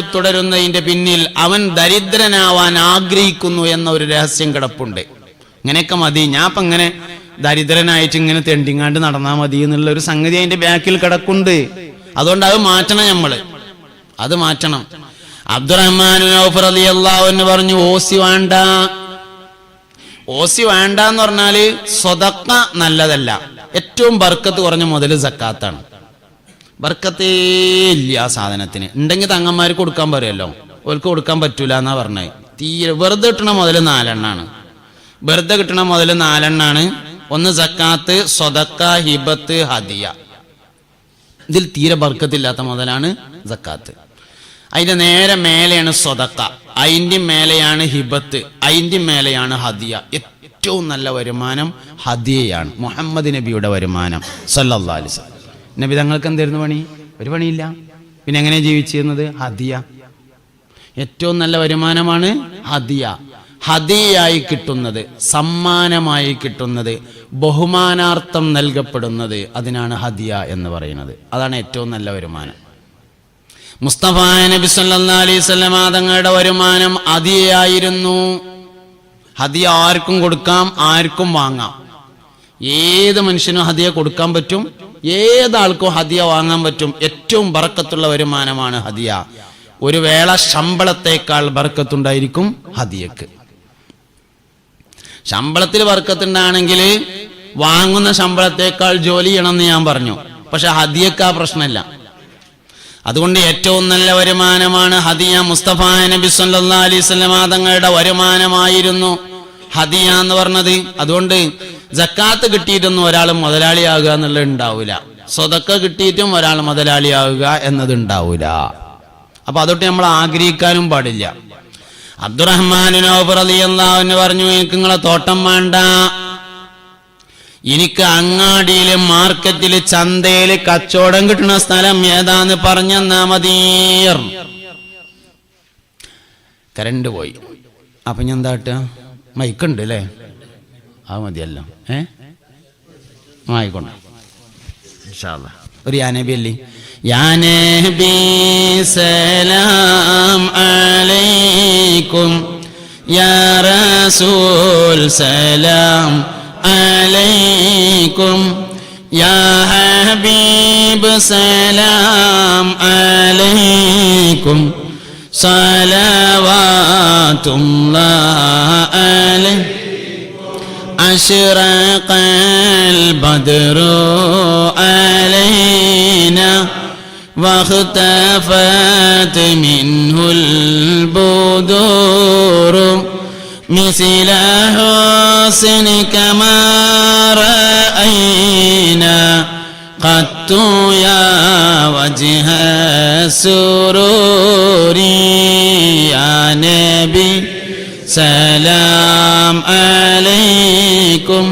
തുടരുന്നതിന്റെ പിന്നിൽ അവൻ ദരിദ്രനാവാൻ ആഗ്രഹിക്കുന്നു എന്ന ഒരു രഹസ്യം കിടപ്പുണ്ട്. ഇങ്ങനെയൊക്കെ മതി. ഞാൻ അപ്പം ഇങ്ങനെ ദരിദ്രനായിട്ട് ഇങ്ങനെ തെണ്ടിങ്ങാണ്ട് നടന്നാൽ മതി എന്നുള്ള ഒരു സംഗതി അതിന്റെ ബാക്കിൽ കിടക്കുണ്ട് അതുകൊണ്ട് അത് മാറ്റണം നമ്മൾ അത് മാറ്റണം. അബ്ദുറഹ്മാൻ അള്ളാഹുന്ന് പറഞ്ഞു ഓസി വേണ്ട. ഓസി വേണ്ട എന്ന് പറഞ്ഞാൽ സ്വതക്ക നല്ലതല്ല. ഏറ്റവും ബർക്കത്ത് കുറഞ്ഞ മുതൽ സക്കാത്താണ്. ബർക്കത്തേ ഇല്ല ആ സാധനത്തിന്. ഉണ്ടെങ്കിൽ തങ്ങന്മാർ കൊടുക്കാൻ പറയുമല്ലോ ഓർക്ക് കൊടുക്കാൻ പറ്റൂല എന്നാ പറഞ്ഞത് തീരെ വെറുതെ കിട്ടണ മുതൽ നാലെണ്ണാണ്. വെറുതെ കിട്ടണ മുതൽ നാലെണ്ണാണ്. ഒന്ന് സക്കാത്ത് സ്വതക്ക ഹിബത്ത് ഹദിയ. ഇതിൽ തീരെ ബർക്കത്തില്ലാത്ത മുതലാണ് സക്കാത്ത്. അതിന്റെ നേരെ മേലെയാണ് സ്വതക്ക അതിന്റെ മേലെയാണ് ഹിബത്ത്. അതിന്റെ മേലെയാണ് ഹദിയ. ഏറ്റവും നല്ല വരുമാനം ഹദിയയാണ്. മുഹമ്മദ് നബിയുടെ വരുമാനം. സല്ലല്ലാഹു അലൈഹി വസല്ലം. നബി തങ്ങൾക്ക് എന്തായിരുന്നു പണി? ഒരു പണിയില്ല. പിന്നെ എങ്ങനെ ജീവിച്ചിരുന്നത്? ഹദിയ. ഏറ്റവും നല്ല വരുമാനമാണ് ഹദിയ. ഹദിയായി കിട്ടുന്നത് സമ്മാനമായി കിട്ടുന്നത് ബഹുമാനാർത്ഥം നൽകപ്പെടുന്നത് അതിനാണ് ഹദിയ എന്ന് പറയുന്നത്. അതാണ് ഏറ്റവും നല്ല വരുമാനം. മുസ്തഫ നബി സല്ലാ അലൈഹി വസല്ലമ തങ്ങളുടെ വരുമാനം ഹദിയായിരുന്നു. ഹദിയ ആർക്കും കൊടുക്കാം ആർക്കും വാങ്ങാം. ഏത് മനുഷ്യനും ഹദിയ കൊടുക്കാൻ പറ്റും? ഏതാൾക്കും ഹദിയ വാങ്ങാൻ പറ്റും. ഏറ്റവും ബറക്കത്തുള്ള വരുമാനമാണ് ഹദിയ. ഒരു വേള ശമ്പളത്തേക്കാൾ ബർക്കത്തുണ്ടായിരിക്കും ഹദിയക്ക്. ശമ്പളത്തിൽ ബർക്കത്തുണ്ടാണെങ്കിൽ വാങ്ങുന്ന ശമ്പളത്തേക്കാൾ ജോലി ചെയ്യണമെന്ന് ഞാൻ പറഞ്ഞു. പക്ഷെ ഹദിയക്ക് ആ പ്രശ്നമില്ല. അതുകൊണ്ട് ഏറ്റവും നല്ല വരുമാനമാണ് ഹദിയ. മുസ്തഫ നബി സല്ലാ വസല്ലമ തങ്ങളുടെ വരുമാനമായിരുന്നു ഹദിയ എന്ന് പറഞ്ഞത്. അതുകൊണ്ട് ജക്കാത്ത് കിട്ടിയിട്ടൊന്നും ഒരാൾ മുതലാളിയാകുക എന്നുള്ളത് ഉണ്ടാവില്ല സ്വതക്ക കിട്ടിയിട്ടും ഒരാൾ മുതലാളിയാകുക എന്നത് ഉണ്ടാവില്ല അപ്പൊ അതൊട്ട് നമ്മൾ ആഗ്രഹിക്കാനും പാടില്ല. അബ്ദുറഹ്മാൻ പറഞ്ഞു എനിക്ക് നിങ്ങളെ തോട്ടം വേണ്ട. എനിക്ക് അങ്ങാടിയിൽ മാർക്കറ്റിൽ ചന്തയിൽ കച്ചവടം കിട്ടുന്ന സ്ഥലം ഏതാന്ന് പറഞ്ഞെന്നാ മതീർ കരണ്ട് പോയി. അപ്പൊ ഞാൻ എന്താട്ടോ മൈക്കുണ്ട് അല്ലേ അത് മതിയല്ലോ. ഏ? ആയിക്കോട്ടെ. ഒരു യാനബി അല്ലേ? യാനബി സലാം അലൈക്കും. യാ റസൂൽ സലാം അലൈക്കും. യാ ഹബീബ് സലാം അലൈക്കും. സലവാത്തുല്ലാ അലൈ أشرق البدر علينا واختفت منه البدور مثل حسنك ما رأينا. قدت يا وجه السرور സലാം അലൈക്കും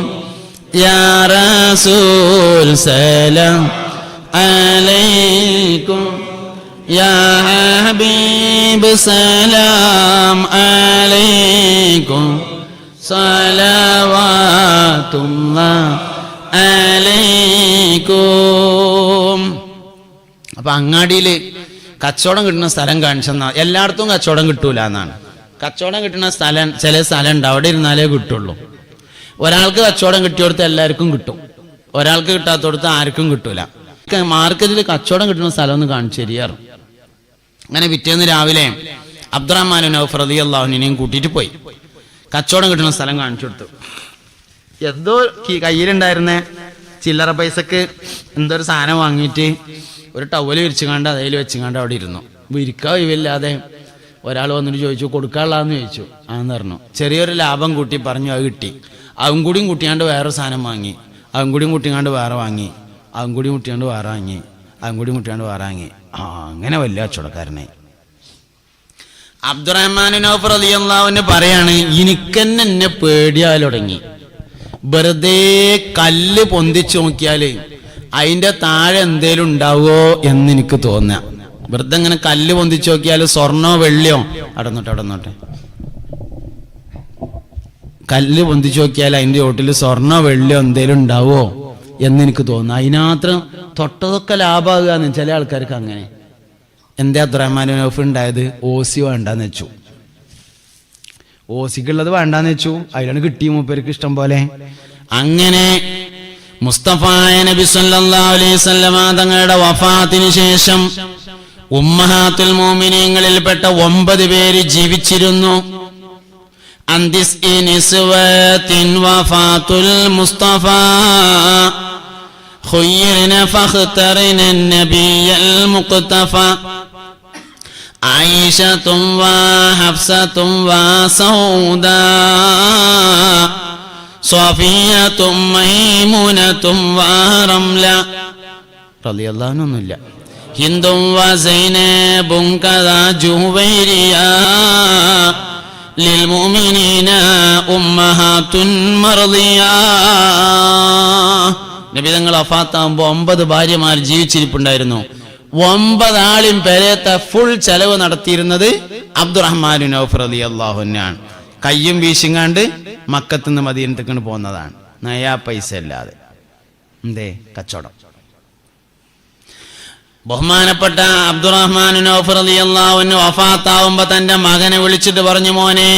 യാ റസൂൽ സലാം അലൈക്കും യാ ഹബീബ് സലാം അലൈക്കും സലവാത്തുള്ള അലൈക്കും. അപ്പം അങ്ങാടിയിൽ കച്ചവടം കിട്ടുന്ന സ്ഥലം കാണിച്ചെന്നാ എല്ലായിടത്തും കച്ചവടം കിട്ടൂല എന്നാണ്. കച്ചവടം കിട്ടുന്ന സ്ഥലം ചില സ്ഥലം ഉണ്ട് അവിടെ ഇരുന്നാലേ കിട്ടുള്ളൂ. ഒരാൾക്ക് കച്ചവടം കിട്ടിയോടത്ത് എല്ലാവർക്കും കിട്ടും. ഒരാൾക്ക് കിട്ടാത്തോടത്ത് ആർക്കും കിട്ടൂല. മാർക്കറ്റിൽ കച്ചവടം കിട്ടുന്ന സ്ഥലം ഒന്ന് കാണിച്ചു തരികയാറ് അങ്ങനെ പിറ്റേന്ന് രാവിലെ അബ്ദുറഹ്മാനും നൗഫ് അള്ളാഹുനെയും കൂട്ടിയിട്ട് പോയി. കച്ചവടം കിട്ടുന്ന സ്ഥലം കാണിച്ചു കൊടുത്തു. എന്തോ കയ്യിലുണ്ടായിരുന്ന ചില്ലറ പൈസക്ക് എന്തോ ഒരു സാധനം വാങ്ങിയിട്ട് ഒരു ടവൽ വിരിച്ചുകാണ്ട് അതിൽ വെച്ചുകാണ്ട് അവിടെ ഇരുന്നു. വിരിക്കാൻ ഒഴിവില്ലാതെ ഒരാൾ വന്നിട്ട് ചോദിച്ചു കൊടുക്കാനുള്ളതെന്ന് ചോദിച്ചു. ആന്ന് പറഞ്ഞു. ചെറിയൊരു ലാഭം കൂട്ടി പറഞ്ഞു അത് കിട്ടി. അവൻ കൂടിയും കൂട്ടിയാണ്ട് വേറെ സാധനം വാങ്ങി. അതും കൂടിയും കൂട്ടിയാണ്ട് വേറെ വാങ്ങി. അതും കൂടിയും കൂട്ടിയാണ്ട് വേറെ വാങ്ങി. അതും കൂടിയും കൂട്ടിയാണ്ട് വേറെ വാങ്ങി. ആ അങ്ങനെ വലിയ കച്ചവടക്കാരനെ. അബ്ദുറഹ്മാൻ നൗഫ് റളിയല്ലാഹുവിന് പറയാണ് എനിക്കെന്നെ എന്നെ പേടിയാൽ തുടങ്ങി. വെറുതെ കല്ല് പൊന്തിച്ചു നോക്കിയാൽ അതിന്റെ താഴെ എന്തേലും ഉണ്ടാവുമോ എന്ന് എനിക്ക് തോന്നുക വെറുതെ ഇങ്ങനെ കല്ല് പൊന്തിച്ചു നോക്കിയാൽ സ്വർണോ വെള്ളിയോ? അടന്നോട്ടെ അടന്നോട്ടെ. കല്ല് പൊന്തിച്ചു നോക്കിയാൽ അതിന്റെ ചോട്ടിൽ സ്വർണോ വെള്ളിയോ എന്തേലും ഉണ്ടാവോ എന്ന് എനിക്ക് തോന്നുന്നു. അതിനകത്ത് തൊട്ടതൊക്കെ ലാഭമാകുക ചില ആൾക്കാർക്ക് അങ്ങനെ. എന്താ അബ്ദുറഹ്മാൻ നൗഫ് ഉണ്ടായത്? ഓസി വേണ്ടാന്ന് വെച്ചു. ഓസിക്കുള്ളത് വേണ്ടാന്ന് വെച്ചു. അതിലാണ് കിട്ടിയ മൂപ്പേർക്ക് ഇഷ്ടം പോലെ. അങ്ങനെ മുസ്തഫായ നബി സല്ലല്ലാഹു അലൈഹി വസല്ലമ തങ്ങളുടെ വഫാത്തിന് ശേഷം ഉമ്മഹാത്തുൽ മോമിനിയങ്ങളിൽപ്പെട്ട ഒമ്പത് പേര് ജീവിച്ചിരുന്നു. മുസ്തഫ. ആയിഷ റംല. ഹിന്ദും وزينب كذا അഫാത്താകുമ്പോ നബി തങ്ങൾ ഒമ്പത് ഭാര്യമാർ ജീവിച്ചിരിപ്പുണ്ടായിരുന്നു. ഒമ്പതാളും പെരേത്ത ഫുൾ ചെലവ് നടത്തിയിരുന്നത് അബ്ദുറഹ്മാനു നൌഫ് അലി അള്ളാഹുനാണ് കയ്യും വീശിങ്ങാണ്ട് മക്കത്തുനിന്ന് മദീനത്തേക്കാണ് പോകുന്നതാണ് നയാ പൈസ അല്ലാതെ എന്തേ? കച്ചവടം. ബഹുമാനപ്പെട്ട അബ്ദുറഹ്മാൻ നൗഫ് അലി അള്ളാഹുന് വഫാത്താവുമ്പോ തന്റെ മകനെ വിളിച്ചിട്ട് പറഞ്ഞു മോനെ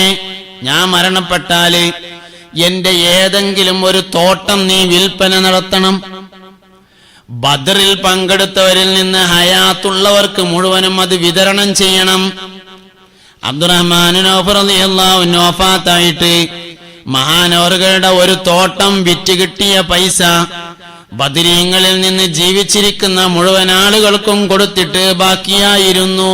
ഞാൻ മരണപ്പെട്ടാൽ എന്റെ ഏതെങ്കിലും ഒരു തോട്ടം നീ വിൽപ്പന നടത്തണം. ബദറിൽ പങ്കെടുത്തവരിൽ നിന്ന് ഹയാത്തുള്ളവർക്ക് മുഴുവനും അത് വിതരണം ചെയ്യണം. അബ്ദുറഹ്മാനുഫാത്തായിട്ട് മഹാനോറുകളുടെ ഒരു തോട്ടം വിറ്റ് കിട്ടിയ പൈസ ബദരീങ്ങളിൽ നിന്ന് ജീവിച്ചിരിക്കുന്ന മുഴുവൻ ആളുകൾക്കും കൊടുത്തിട്ട് ബാക്കിയായിരുന്നു.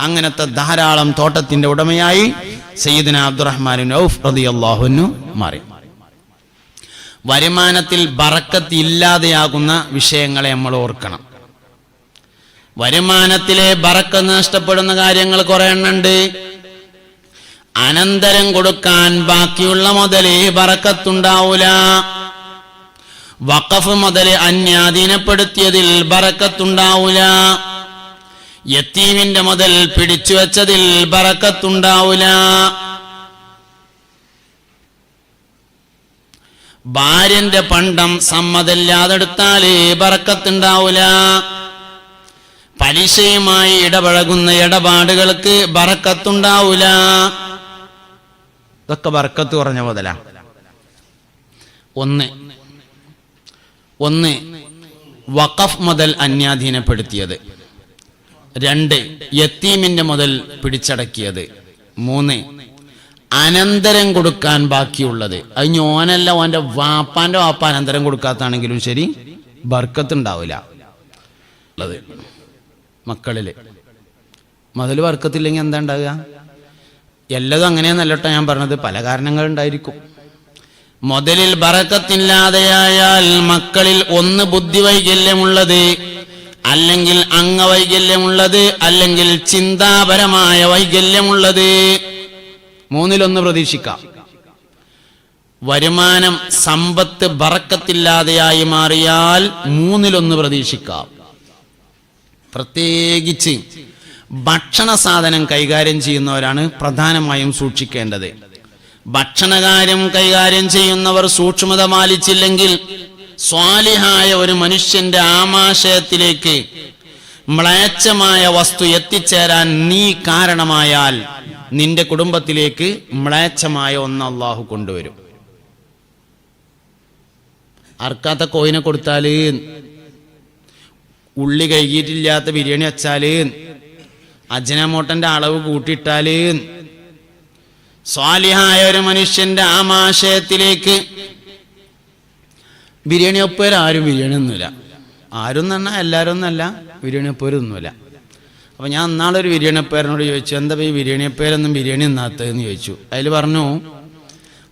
അങ്ങനത്തെ ധാരാളം തോട്ടത്തിന്റെ ഉടമയായി സയ്യിദിന അബ്ദുറഹ്മാൻ ഔഫ് അൻഹു മാറി. വരുമാനത്തിൽ ബറക്കത്ത് ഇല്ലാതെയാകുന്ന വിഷയങ്ങളെ നമ്മൾ ഓർക്കണം. വരുമാനത്തിലെ ബറക്കത്ത് നഷ്ടപ്പെടുന്ന കാര്യങ്ങൾ കുറെ എണ്ണുണ്ട്. അനന്തരം കൊടുക്കാൻ ബാക്കിയുള്ള മുതലേ ബറക്കത്തുണ്ടാവൂല. വഖഫ് മുതൽ അന്യാധീനപ്പെടുത്തിയതിൽ ബറക്കത്തുണ്ടാവൂല. യത്തീമിന്റെ മുതൽ പിടിച്ചു വെച്ചതിൽ ബറക്കത്തുണ്ടാവൂല. ഭാര്യന്റെ പണ്ടം സമ്മതമില്ലാതെടുത്താൽ ബറക്കത്തുണ്ടാവൂല. പലിശയുമായി ഇടപഴകുന്ന ഇടപാടുകൾക്ക് ബറക്കത്തുണ്ടാവൂല. ഇതൊക്കെ ബറക്കത്ത് കുറഞ്ഞ മുതല. ഒന്ന് ഒന്ന് വഖഫ് മുതൽ അന്യാധീനപ്പെടുത്തിയത്. രണ്ട് യത്തീമിന്റെ മുതൽ പിടിച്ചടക്കിയത്. മൂന്ന് അനന്തരം കൊടുക്കാൻ ബാക്കിയുള്ളത്. അത് ഞാനല്ല ഓന്റെ വാപ്പാന്റെ വാപ്പ അനന്തരം കൊടുക്കാത്താണെങ്കിലും ശരി ബർക്കത്ത് ഉണ്ടാവില്ല ഉള്ളത് മക്കളിൽ. മുതൽ വർക്കത്തില്ലെങ്കിൽ എന്താ ഉണ്ടാവുക? എല്ലതും അങ്ങനെയെന്നല്ലോട്ടോ ഞാൻ പറഞ്ഞത്. പല കാരണങ്ങൾ ഉണ്ടായിരിക്കും മുതലിൽ ബറക്കത്തില്ലാതെയായാൽ മക്കളിൽ ഒന്ന് ബുദ്ധിവൈകല്യമുള്ളത് അല്ലെങ്കിൽ അംഗവൈകല്യമുള്ളത് അല്ലെങ്കിൽ ചിന്താപരമായ വൈകല്യമുള്ളത്. മൂന്നിലൊന്ന് പ്രതീക്ഷിക്കാം. വരുമാനം സമ്പത്ത് ബറക്കത്തില്ലാതെയായി മാറിയാൽ മൂന്നിലൊന്ന് പ്രതീക്ഷിക്കാം. പ്രത്യേകിച്ച് ഭക്ഷണ സാധനം കൈകാര്യം ചെയ്യുന്നവരാണ് പ്രധാനമായും സൂക്ഷിക്കേണ്ടത്. ഭക്ഷണകാര്യം കൈകാര്യം ചെയ്യുന്നവർ സൂക്ഷ്മത പാലിച്ചില്ലെങ്കിൽ സ്വാലിഹായ ഒരു മനുഷ്യന്റെ ആമാശയത്തിലേക്ക് മ്ലേച്ഛമായ വസ്തു എത്തിച്ചേരാൻ നീ കാരണമായാൽ നിന്റെ കുടുംബത്തിലേക്ക് മ്ലേച്ഛമായ ഒന്ന് അള്ളാഹു കൊണ്ടുവരും. അർക്കാത്ത കോയിനെ കൊടുത്താൽ ഉള്ളി കഴുകിയിട്ടില്ലാത്ത ബിരിയാണി വെച്ചാൽ അജനമോട്ടന്റെ അളവ് കൂട്ടിയിട്ടാൽ സ്വാലിഹായ ഒരു മനുഷ്യന്റെ ആമാശയത്തിലേക്ക് ബിരിയാണി ഒപ്പം ആരും ബിരിയാണി ഒന്നുമില്ല ആരും തന്നെ എല്ലാവരും ഒന്നല്ല ബിരിയാണി ഒപ്പം ഒന്നുമില്ല അപ്പൊ ഞാൻ നാളൊരു ബിരിയാണി ഒപ്പേരനോട് ചോദിച്ചു എന്താ ഈ ബിരിയാണി ഒപ്പേരൊന്നും ബിരിയാണി തിന്നാത്തതെന്ന് ചോദിച്ചു. അതിൽ പറഞ്ഞു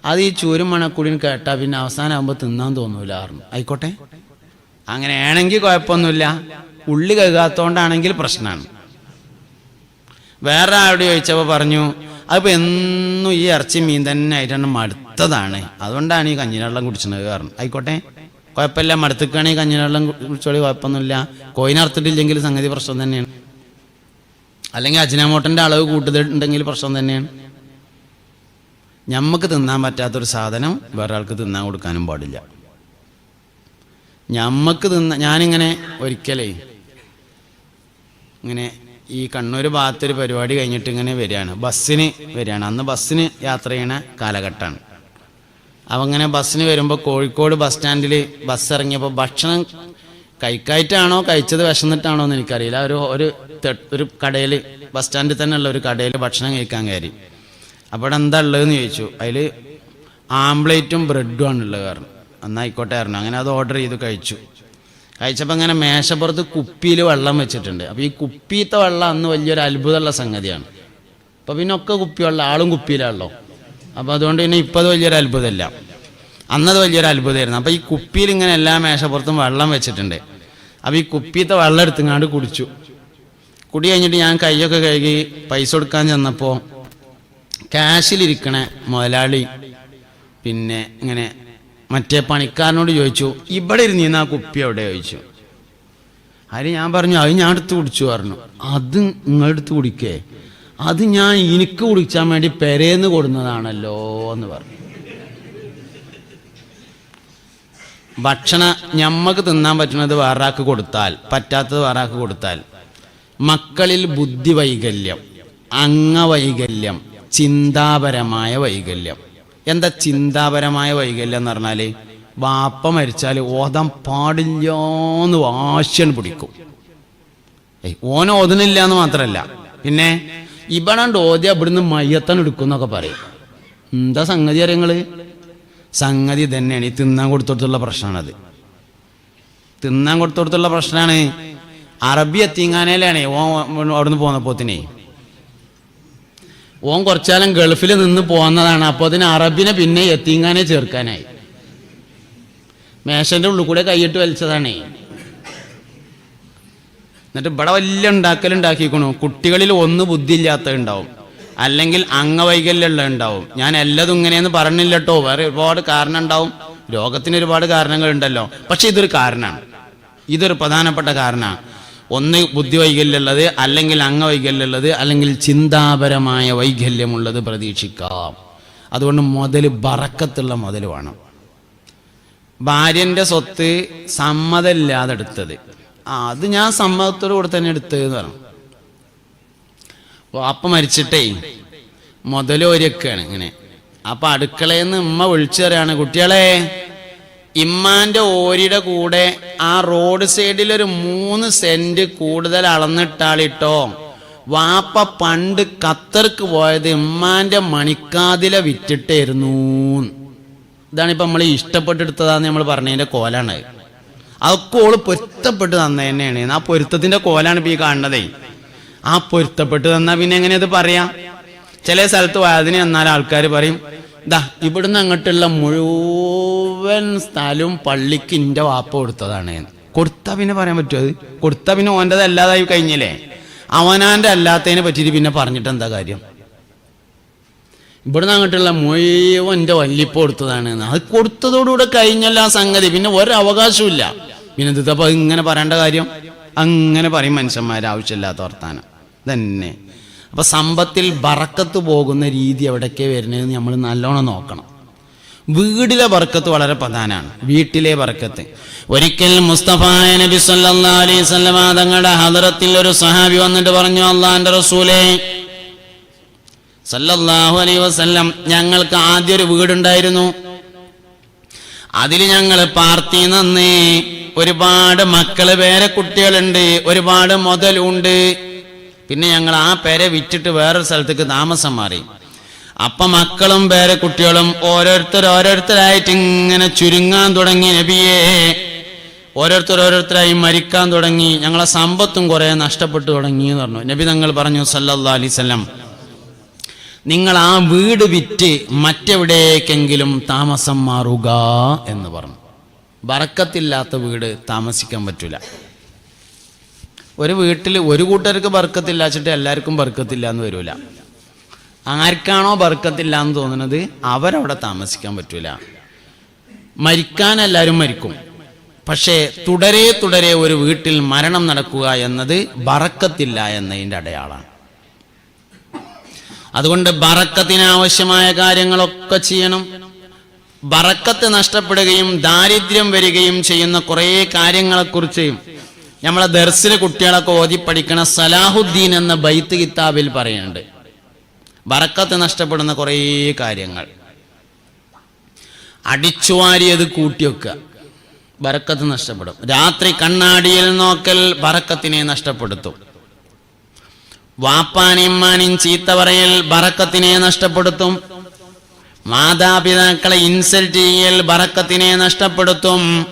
അത് ഈ ചൂരും മണക്കുടിയും കേട്ടാ പിന്നെ അവസാനമാകുമ്പോൾ തിന്നാൻ തോന്നൂല പറഞ്ഞു. ആയിക്കോട്ടെ. അങ്ങനെയാണെങ്കിൽ കുഴപ്പമൊന്നുമില്ല. ഉള്ളി കഴുകാത്തോണ്ടാണെങ്കിൽ പ്രശ്നമാണ് വേറെ ആരോട് ചോദിച്ചപ്പോൾ പറഞ്ഞു അതിപ്പോ എന്നും ഈ ഇറച്ചി മീൻ തന്നെ ആയിട്ടാണ് മടുത്തതാണ്. അതുകൊണ്ടാണ് ഈ കഞ്ഞിനെള്ളം കുടിച്ചത് കാരണം. ആയിക്കോട്ടെ. കുഴപ്പമില്ല. മടുത്തിക്കാണെങ്കിൽ കഞ്ഞിനെള്ളം കുടിച്ചോളി കുഴപ്പമൊന്നുമില്ല. കോയിനറുത്തിട്ടില്ലെങ്കിൽ സംഗതി പ്രശ്നം തന്നെയാണ്. അല്ലെങ്കിൽ അജിനാമോട്ടന്റെ അളവ് കൂട്ടുന്നുണ്ടെങ്കിൽ പ്രശ്നം തന്നെയാണ്. ഞമ്മക്ക് തിന്നാൻ പറ്റാത്തൊരു സാധനം വേറെ ആൾക്ക് തിന്നാൻ കൊടുക്കാനും പാടില്ല. ഞമ്മക്ക് തിന്ന ഞാനിങ്ങനെ ഒരിക്കലേ ഇങ്ങനെ ഈ കണ്ണൂർ ഭാഗത്തൊരു പരിപാടി കഴിഞ്ഞിട്ട് ഇങ്ങനെ വരികയാണ്. ബസ്സിന് വരികയാണ്. അന്ന് ബസ്സിന് യാത്ര ചെയ്യണ കാലഘട്ടമാണ്. അപ്പം അങ്ങനെ ബസ്സിന് വരുമ്പോൾ കോഴിക്കോട് ബസ് സ്റ്റാൻഡിൽ ബസ് ഇറങ്ങിയപ്പോൾ ഭക്ഷണം കഴിക്കായിട്ടാണോ കഴിച്ചത് വിശന്നിട്ടാണോ എന്ന് എനിക്കറിയില്ല. ഒരു ഒരു ഒരു കടയിൽ ബസ് സ്റ്റാൻഡിൽ ഉള്ള ഒരു കടയിൽ ഭക്ഷണം കഴിക്കാൻ കയറി. അപ്പോൾ അവിടെ എന്താ ഉള്ളതെന്ന് ചോദിച്ചു. അതിൽ ആംപ്ലേറ്റും ബ്രെഡും ആണ് ഉള്ളത് കാരണം എന്നായിക്കോട്ടെ ആയിരുന്നു അങ്ങനെ അത് ഓർഡർ ചെയ്ത് കഴിച്ചു. കഴിച്ചപ്പോൾ അങ്ങനെ മേശപ്പുറത്ത് കുപ്പിയിൽ വെള്ളം വെച്ചിട്ടുണ്ട്. അപ്പോൾ ഈ കുപ്പിയിലത്തെ വെള്ളം അന്ന് വലിയൊരു അത്ഭുതമുള്ള സംഗതിയാണ്. അപ്പോൾ പിന്നെ ഒക്കെ കുപ്പി വെള്ളം ആളും കുപ്പിയിലാണല്ലോ അപ്പോൾ അതുകൊണ്ട് പിന്നെ ഇപ്പോൾ അത് വലിയൊരു അത്ഭുതമല്ല. അന്നത് വലിയൊരു അത്ഭുതമായിരുന്നു. അപ്പോൾ ഈ കുപ്പിയിൽ ഇങ്ങനെ എല്ലാ മേശപ്പുറത്തും വെള്ളം വെച്ചിട്ടുണ്ട്. അപ്പോൾ ഈ കുപ്പിയത്തെ വെള്ളം എടുത്തുങ്ങാണ്ട് കുടിച്ചു. കുടി കഴിഞ്ഞിട്ട് ഞാൻ കൈയൊക്കെ കഴുകി പൈസ കൊടുക്കാൻ ചെന്നപ്പോൾ ക്യാഷിലിരിക്കണ മുതലാളി പിന്നെ ഇങ്ങനെ മറ്റേ പണിക്കാരനോട് ചോദിച്ചു ഇവിടെ ഇരുന്നീന്ന് ആ കുപ്പി എവിടെ? ചോദിച്ചു. അതിന് ഞാൻ പറഞ്ഞു അത് ഞാൻ എടുത്ത് കുടിച്ചു പറഞ്ഞു. അത് നിങ്ങളെടുത്ത് കുടിക്കേ? അത് ഞാൻ എനിക്ക് കുടിച്ചാൻ വേണ്ടി പെരേന്ന് കൊടുന്നതാണല്ലോ എന്ന് പറഞ്ഞു. ഭക്ഷണ ഞമ്മക്ക് തിന്നാൻ പറ്റുന്നത് വേറാക്ക് കൊടുത്താൽ പറ്റാത്തത് വേറാക്ക് കൊടുത്താൽ. മക്കളിൽ ബുദ്ധി വൈകല്യം അംഗവൈകല്യം ചിന്താപരമായ വൈകല്യം. എന്താ ചിന്താപരമായ വൈകല്യം എന്ന് പറഞ്ഞാൽ വാപ്പ മരിച്ചാൽ ഓതാൻ പാടില്ലാന്ന് വാശൻ പിടിക്കും. ഓന ഓതുന്നില്ല എന്ന് മാത്രമല്ല പിന്നെ ഇവിടാണ്ട് ഓതി ഇവിടുന്ന് മയ്യത്തൻ എടുക്കും എന്നൊക്കെ പറയും. എന്താ സംഗതി അറിയങ്ങൾ സംഗതി തന്നെയാണ് ഈ തിന്നാൻ കൊടുത്തോടത്തുള്ള പ്രശ്നമാണത്. തിന്നാൻ കൊടുത്തോടത്തുള്ള പ്രശ്നമാണ്. അറബി എത്തിങ്ങാനയിലാണ് ഓ അവിടുന്ന് പോന്നപ്പോത്തിനെ. ഓൻ കുറച്ചാലും ഗൾഫിൽ നിന്ന് പോന്നതാണ്. അപ്പോൾ അതിന് അറബിനെ പിന്നെ എത്തിങ്ങാനെ ചേർക്കാനായി. മേശന്റെ ഉള്ളിൽ കൂടെ കൈയിട്ട് വലിച്ചതാണേ. എന്നിട്ട് ഇവിടെ വലിയ ഉണ്ടാക്കലുണ്ടാക്കിക്കണു കുട്ടികളിൽ ഒന്ന് ബുദ്ധി ഇല്ലാത്ത ഉണ്ടാവും. അല്ലെങ്കിൽ അംഗവൈകല്യമുള്ള ഉണ്ടാവും. ഞാൻ എല്ലാതും ഇങ്ങനെയെന്ന് പറഞ്ഞില്ല കേട്ടോ. വേറെ ഒരുപാട് കാരണം ഉണ്ടാവും. രോഗത്തിന് ഒരുപാട് കാരണങ്ങൾ ഉണ്ടല്ലോ പക്ഷെ ഇതൊരു കാരണമാണ്. ഇതൊരു പ്രധാനപ്പെട്ട കാരണമാണ്. ഒന്ന് ബുദ്ധി വൈകല്യമുള്ളത് അല്ലെങ്കിൽ അംഗവൈകല്യമുള്ളത് അല്ലെങ്കിൽ ചിന്താപരമായ വൈകല്യമുള്ളത് പ്രതീക്ഷിക്കാം. അതുകൊണ്ട് മുതൽ ബറക്കത്തുള്ള മുതൽ വേണം. ഭാര്യന്റെ സ്വത്ത് സമ്മതമില്ലാതെ എടുത്തത് അത് ഞാൻ സമ്മതത്തോടു കൂടെ തന്നെ എടുത്തത് എന്ന് പറഞ്ഞു. വാപ്പ മരിച്ചിട്ടേ മുതലൊരുക്കാണ് ഇങ്ങനെ. അപ്പം അടുക്കളയിൽ നിന്ന് ഉമ്മ വിളിച്ചു പറയാണ് കുട്ടികളെ ഇമ്മാന്റെ ഓരിയുടെ കൂടെ ആ റോഡ് സൈഡിൽ ഒരു മൂന്ന് സെന്റ് കൂടുതൽ അളന്നിട്ടാളിട്ടോ. വാപ്പ പണ്ട് ഖത്തർക്ക് പോയത് ഇമ്മാന്റെ മണിക്കാതില വിറ്റിട്ടായിരുന്നു. ഇതാണ് ഇപ്പൊ നമ്മൾ ഇഷ്ടപ്പെട്ടെടുത്തതാന്ന് നമ്മൾ പറഞ്ഞതിന്റെ കോലാണ്. അതൊക്കെ ഓൾ പൊരുത്തപ്പെട്ട് തന്ന തന്നെയാണ് ആ പൊരുത്തത്തിന്റെ കോലാണ് ഇപ്പൊ ഈ കാണുന്നതേ. ആ പൊരുത്തപ്പെട്ട് തന്നാ പിന്നെ എങ്ങനെ അത് പറയാം? ചില സ്ഥലത്ത് വയതിന് എന്നാൽ ആൾക്കാർ പറയും ദാ ഇവിടുന്ന് അങ്ങോട്ടുള്ള മുഴുവൻ സ്ഥലവും പള്ളിക്ക് ഇന്റെ വാപ്പ കൊടുത്തതാണ്. കൊടുത്ത പിന്നെ പറയാൻ പറ്റുമോ അത്? കൊടുത്താ പിന്നെ ഓന്റെത് അല്ലാതായി കഴിഞ്ഞില്ലേ? അവനാന്റെ അല്ലാത്തതിനെ പറ്റിയിട്ട് പിന്നെ പറഞ്ഞിട്ട് എന്താ കാര്യം? ഇവിടുന്ന് അങ്ങോട്ടുള്ള മുഴുവൻ എന്റെ വല്ലിപ്പ കൊടുത്തതാണ്. അത് കൊടുത്തതോടുകൂടെ കഴിഞ്ഞല്ല ആ സംഗതി. പിന്നെ ഒരവകാശമില്ല പിന്നെ ഇതിപ്പോ ഇങ്ങനെ പറയേണ്ട കാര്യം? അങ്ങനെ പറയും മനുഷ്യന്മാരെ ആവശ്യമില്ലാത്ത വർത്താനം. തന്നെ അപ്പൊ സമ്പത്തിൽ ബറക്കത്ത് പോകുന്ന രീതി എവിടേക്കേ വരുന്നതെന്ന് നമ്മൾ നല്ലോണം നോക്കണം. വീടിലെ ബർക്കത്ത് വളരെ പ്രധാനമാണ്. വീട്ടിലെ ബർക്കത്ത്. ഒരിക്കൽ മുസ്തഫായ നബി സല്ലാ അലൈഹി തങ്ങളുടെ ഹദറത്തിൽ ഒരു സഹാബി വന്നിട്ട് പറഞ്ഞു അള്ളാന്റെ റസൂലേ സല്ലല്ലാഹു അലൈഹി വസല്ലം ഞങ്ങൾക്ക് ആദ്യ ഒരു വീടുണ്ടായിരുന്നു. അതിൽ ഞങ്ങൾ പാർത്തി നന്നേ ഒരുപാട് മക്കൾ പേരെ കുട്ടികളുണ്ട് ഒരുപാട് മുതലുണ്ട്. പിന്നെ ഞങ്ങൾ ആ പേരെ വിറ്റിട്ട് വേറൊരു സ്ഥലത്തേക്ക് താമസം മാറി. അപ്പൊ മക്കളും പേരെ കുട്ടികളും ഓരോരുത്തർ ഓരോരുത്തരായിട്ട് ഇങ്ങനെ ചുരുങ്ങാൻ തുടങ്ങി നബിയേ. ഓരോരുത്തർ ഓരോരുത്തരായി മരിക്കാൻ തുടങ്ങി. ഞങ്ങളെ സമ്പത്തും കുറെ നഷ്ടപ്പെട്ടു തുടങ്ങി എന്ന് പറഞ്ഞു. നബി തങ്ങൾ പറഞ്ഞു സല്ലാ അലൈഹി വസല്ലം നിങ്ങൾ ആ വീട് വിറ്റ് മറ്റെവിടേക്കെങ്കിലും താമസം മാറുക എന്ന് പറഞ്ഞു. ബറക്കത്തില്ലാത്ത വീട് താമസിക്കാൻ പറ്റൂല. ഒരു വീട്ടിൽ ഒരു കൂട്ടർക്ക് ബർക്കത്തില്ലാച്ചിട്ട് എല്ലാവർക്കും ബർക്കത്തില്ല എന്ന് വരൂല. ആർക്കാണോ ബർക്കത്തില്ല എന്ന് തോന്നുന്നത് അവരവിടെ താമസിക്കാൻ പറ്റൂല. മരിക്കാൻ എല്ലാവരും മരിക്കും. പക്ഷേ തുടരെ തുടരെ ഒരു വീട്ടിൽ മരണം നടക്കുക എന്നത് ബറക്കത്തില്ല എന്നതിന്റെ അടയാളാണ് അതുകൊണ്ട് ബറക്കത്തിനാവശ്യമായ കാര്യങ്ങളൊക്കെ ചെയ്യണം. ബറക്കത്ത് നഷ്ടപ്പെടുകയും ദാരിദ്ര്യം വരികയും ചെയ്യുന്ന കുറേ കാര്യങ്ങളെക്കുറിച്ച് നമ്മളെ ദർസിലെ കുട്ടികളൊക്കെ ഓതി പഠിക്കണ സലാഹുദ്ദീൻ എന്ന ബൈത്ത് കിതാബിൽ പറയുന്നുണ്ട്. ബറക്കത്ത് നഷ്ടപ്പെടുന്ന കുറേ കാര്യങ്ങൾ. അടിച്ചുവാരിയത് കൂട്ടിവെക്കുക വറക്കത്ത് നഷ്ടപ്പെടും. രാത്രി കണ്ണാടിയിൽ നോക്കൽ വറക്കത്തിനെ നഷ്ടപ്പെടുത്തും. വാപ്പാനിമ്മാനും ചീത്ത പറയൽ വറക്കത്തിനെ നഷ്ടപ്പെടുത്തും. മാതാപിതാക്കളെ ഇൻസൾട്ട് ചെയ്യൽ വറക്കത്തിനെ നഷ്ടപ്പെടുത്തും.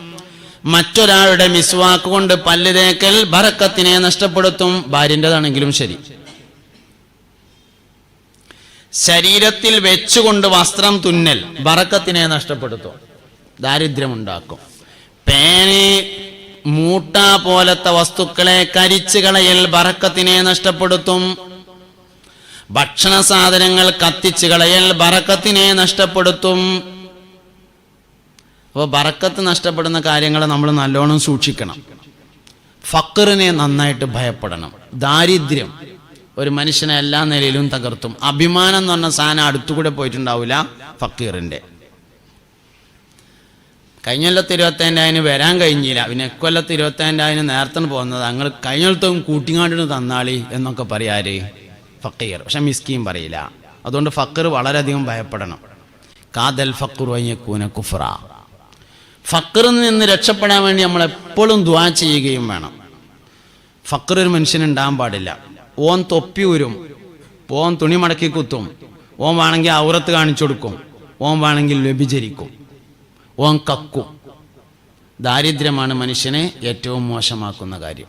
മറ്റൊരാളുടെ മിസ്വാക്ക് കൊണ്ട് പല്ല് തേക്കൽ ബറക്കത്തിനെ നഷ്ടപ്പെടുത്തും. ഭാര്യന്റെതാണെങ്കിലും ശരി. ശരീരത്തിൽ വെച്ചുകൊണ്ട് വസ്ത്രം തുന്നൽ വറക്കത്തിനെ നഷ്ടപ്പെടുത്തും. ദാരിദ്ര്യമുണ്ടാക്കും. പേന് മൂട്ട പോലത്തെ വസ്തുക്കളെ കരിച്ചു കളയൽ വറക്കത്തിനെ നഷ്ടപ്പെടുത്തും. ഭക്ഷണ സാധനങ്ങൾ കത്തിച്ചു കളയൽ ബറക്കത്തിനെ നഷ്ടപ്പെടുത്തും. അപ്പോൾ ബറക്കത്ത് നഷ്ടപ്പെടുന്ന കാര്യങ്ങൾ നമ്മൾ നല്ലോണം സൂക്ഷിക്കണം. ഫക്കറിനെ നന്നായിട്ട് ഭയപ്പെടണം. ദാരിദ്ര്യം ഒരു മനുഷ്യനെ എല്ലാ നിലയിലും തകർത്തും. അഭിമാനം എന്ന് പറഞ്ഞ സാധനം അടുത്തുകൂടെ പോയിട്ടുണ്ടാവില്ല ഫക്കീറിന്റെ. കഴിഞ്ഞ കൊല്ലത്ത് അതിന് വരാൻ കഴിഞ്ഞില്ല. പിന്നെ ഇക്കൊല്ലത്ത് അതിന് നേരത്തെ പോകുന്നത്. അങ്ങൾ കഴിഞ്ഞ കൊല്ലത്തും കൂട്ടിങ്ങാണ്ടിന് തന്നാളി എന്നൊക്കെ പറയാറ് ഫക്കീർ. പക്ഷെ മിസ്കീം പറയില്ല. അതുകൊണ്ട് ഫക്കർ വളരെയധികം ഭയപ്പെടണം. കാതൽ ഫക്കുർ വയ്യക്കൂന കുഫ്ര. ഫക്കറിൽ നിന്ന് രക്ഷപ്പെടാൻ വേണ്ടി നമ്മൾ എപ്പോഴും ദ്വാ ചെയ്യുകയും വേണം. ഫക്കർ ഒരു മനുഷ്യനുണ്ടാകാൻ പാടില്ല. ഓൻ തൊപ്പി ഊരും ഓൻ തുണി മടക്കി കുത്തും. ഓൻ വേണമെങ്കിൽ ഔറത്ത് കാണിച്ചു കൊടുക്കും. ഓൻ വേണമെങ്കിൽ വ്യഭിചരിക്കും. ഓൻ കക്കും. ദാരിദ്ര്യമാണ് മനുഷ്യനെ ഏറ്റവും മോശമാക്കുന്ന കാര്യം.